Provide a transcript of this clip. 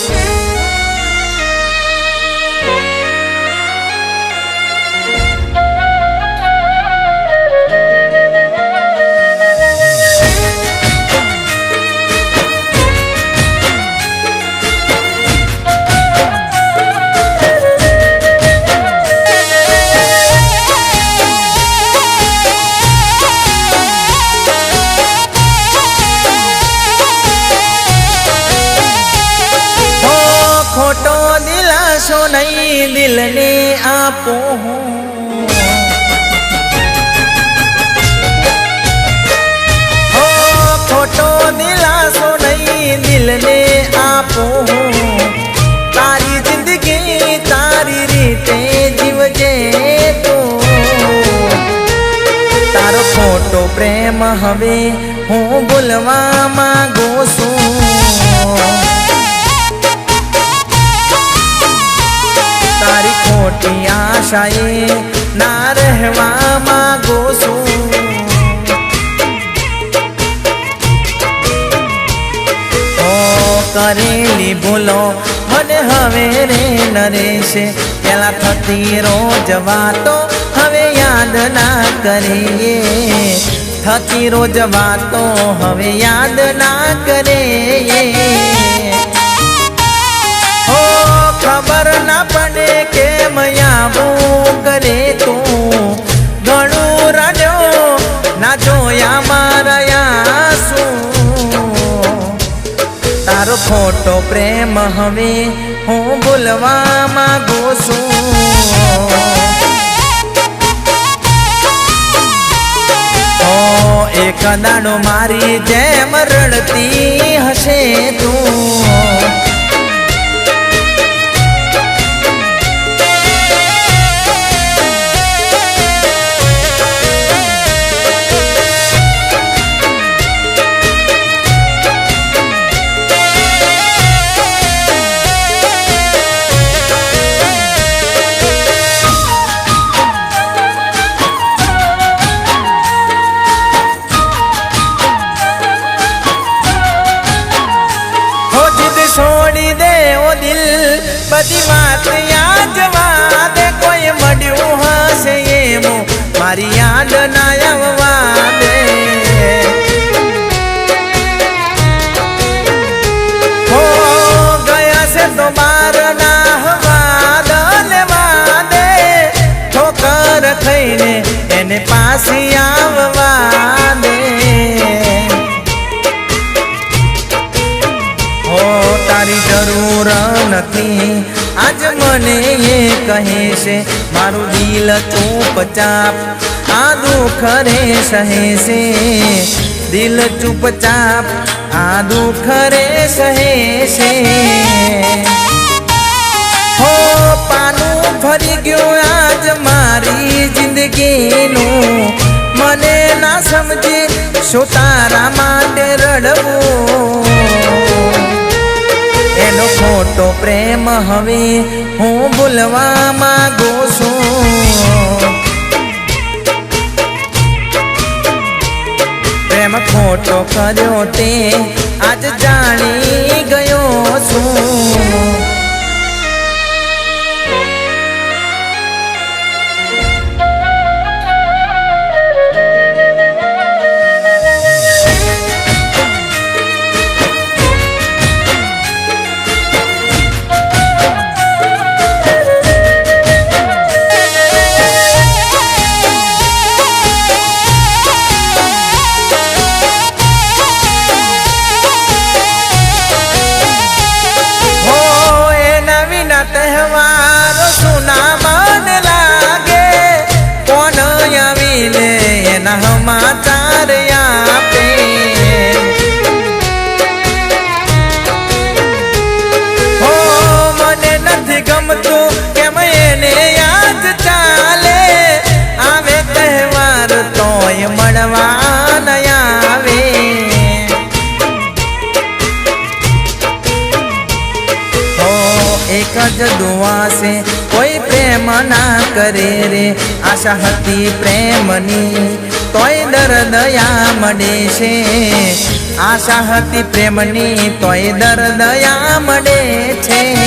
હો નહીં દિલને આપો. હો ખોટો દિલાસો નહીં દિલને આપો તારી જિંદગી તારી રીતે જીવજે તો તારો ખોટો પ્રેમ હવે હું ભૂલવા માંગુ છું આશાએ ના રહેવા માંગો છું. કરેલી ભૂલો મને હવે રે નરેશે. પેલા થતી રોજ વાતો હવે યાદ ના કરીએ. થતી રોજ વાતો હવે યાદ ના કરે ખોટો પ્રેમ હવે હું ભૂલવા માંગુ છું. એક દાડો મારી જેમ રડતી બધી વાત યાદ જવા કોઈ મળ્યું હશે એવું મારી યાદ ના આવવા દે હો, ગયા છે તો બાર ના હવા લેવા દે ખાઈને એને પાછી આવવા નથી આજ મને એ કહે છે મારું દિલ ચૂપચાપ આ દુઃખ રે સહે છે દિલ ચૂપચાપ આ દુઃખ રે સહે છે હો પાનું ફરી ગયું આજ મારી જિંદગીનું મને ના સમજી શું તારા પ્રેમ હવે હું ભૂલવા માંગુ છું. પ્રેમ ખોટો કર્યો તે આજ જાણી એક જ દુઆ કોઈ પ્રેમ ના કરે રે. આશા હતી પ્રેમની, તોય દર્દ યા મળે છે. આશા હતી પ્રેમની, તોય દર્દયા મળે છે.